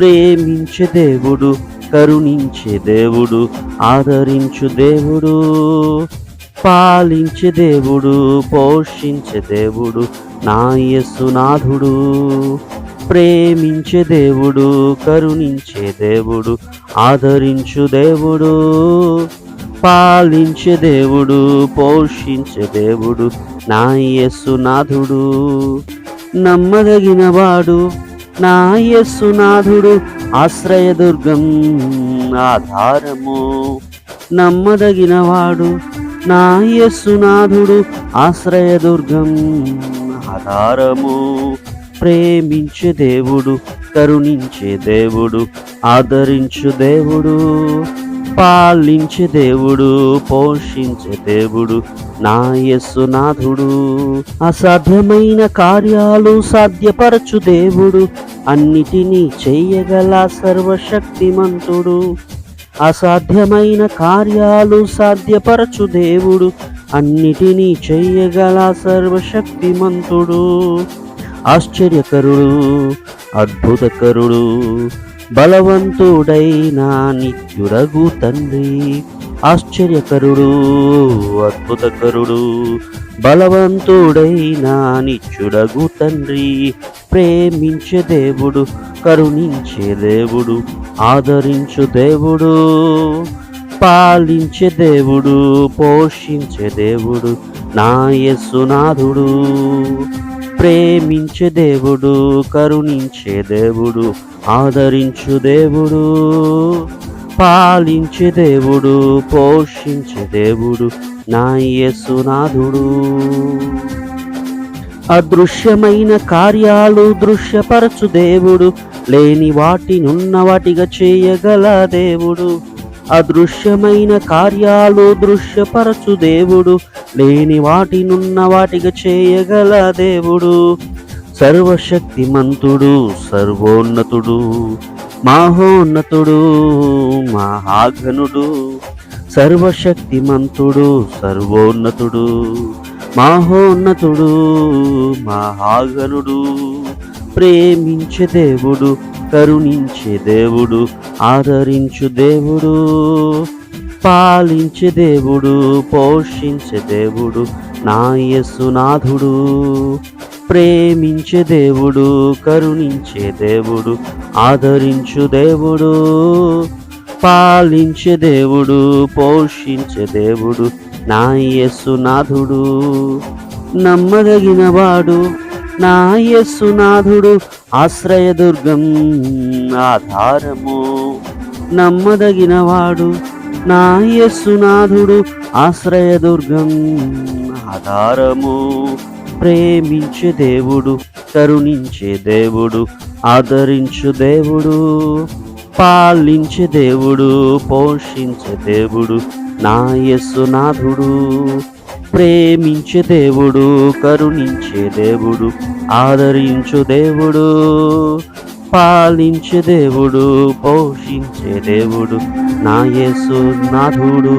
ప్రేమించే దేవుడు కరుణించే దేవుడు ఆదరించు దేవుడు పాలించే దేవుడు పోషించే దేవుడు నా యేసునాథుడు ప్రేమించే దేవుడు కరుణించే దేవుడు ఆదరించు దేవుడు పాలించే దేవుడు పోషించే దేవుడు నా యేసునాథుడు నమ్మదగినవాడు నా యేసునాథుడు ఆశ్రయదుర్గం ఆధారము. నమ్మదగినవాడు నా ఆశ్రయదుర్గం ఆధారము. ప్రేమించే దేవుడు కరుణించే దేవుడు ఆదరించు దేవుడు పాలించే దేవుడు పోషించే దేవుడు నా యేసునాథుడు. అసాధ్యమైన కార్యాలు సాధ్యపరచు దేవుడు అన్నిటినీ చేయగల సర్వశక్తిమంతుడు. అసాధ్యమైన కార్యాలు సాధ్యపరచు దేవుడు. అన్నిటినీ చేయగల సర్వశక్తిమంతుడు. ఆశ్చర్యకరుడు అద్భుతకరుడు బలవంతుడైన నిత్యురగు తండ్రి. ఆశ్చర్యకరుడు అద్భుతకరుడు బలవంతుడైన నిత్యుడగు తండ్రి ప్రేమించే దేవుడు కరుణించే దేవుడు ఆదరించు దేవుడు పాలించే దేవుడు పోషించే దేవుడు నా యస్సునాథుడు ప్రేమించే దేవుడు కరుణించే దేవుడు ఆదరించు దేవుడు. పాలించే దేవుడు పోషించే దేవుడు నా యేసునాథుడు అదృశ్యమైన కార్యాలు దృశ్యపరచు దేవుడు లేని వాటినున్న వాటిగా చేయగల దేవుడు. అదృశ్యమైన కార్యాలు దృశ్యపరచు దేవుడు లేని వాటినున్న వాటిగా చేయగల దేవుడు. సర్వశక్తిమంతుడు సర్వోన్నతుడు. మహోన్నతుడు మహాఘనుడు సర్వశక్తిమంతుడు సర్వోన్నతుడు మహోన్నతుడు మహాగణుడు ప్రేమించే దేవుడు కరుణించే దేవుడు ఆదరించు దేవుడు పాలించే దేవుడు పోషించే దేవుడు నాయసునాథుడు ప్రేమించే దేవుడు కరుణించే దేవుడు ఆదరించు దేవుడు పాలించే దేవుడు పోషించే దేవుడు నా యేసునాథుడు నమ్మదగిన నా యేసునాథుడు ఆశ్రయదుర్గం ఆధారము. నమ్మదగినవాడు నా యేసునాథుడు ఆశ్రయదుర్గం ఆధారము. ప్రేమించే దేవుడు కరుణించే దేవుడు ఆదరించు దేవుడు పాలించే దేవుడు పోషించే దేవుడు నా యస్సునాథుడు ప్రేమించే దేవుడు కరుణించే దేవుడు ఆదరించు దేవుడు పాలించే దేవుడు పోషించే దేవుడు నా యేసునాథుడు